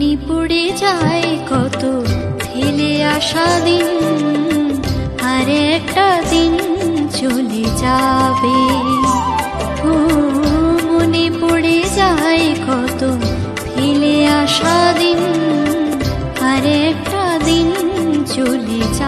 মনে পড়ে যায় কত ছেলে আসা দিন, আর একটা দিন চলে যাবে। ও মনে পড়ে যায় কত ফেলে আসা দিন, আর একটা দিন চলে যাবে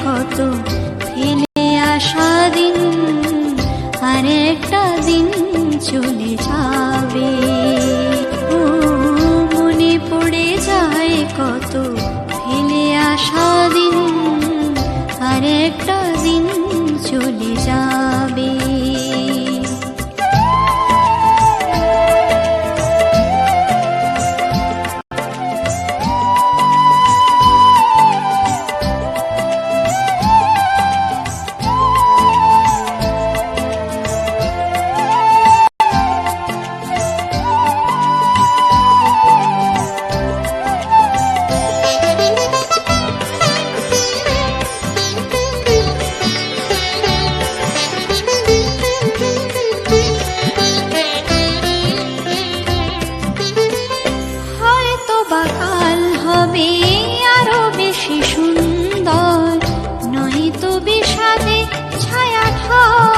কত ফেলে আসা দিন আরেকটা দিন চলে যাবে হয়তো বা কাল হবে আরও বেশি সুন্দর নয়তো বিষাদে ছায়া ঢাকা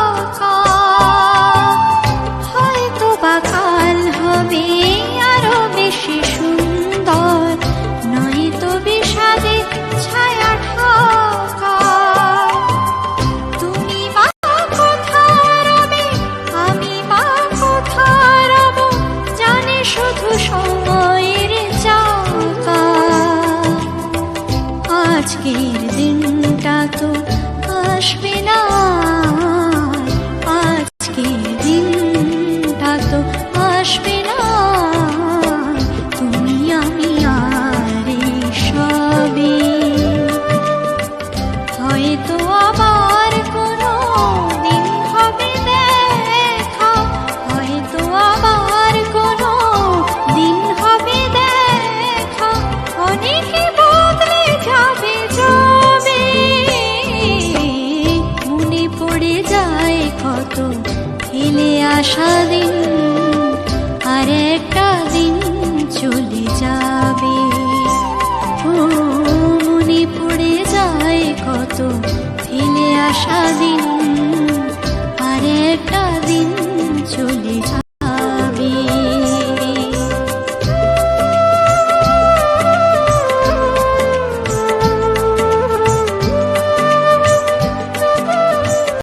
আসা দিন আর একটা দিন চলে যাবে। মনে পড়ে যায় কত ফেলে আসা দিন।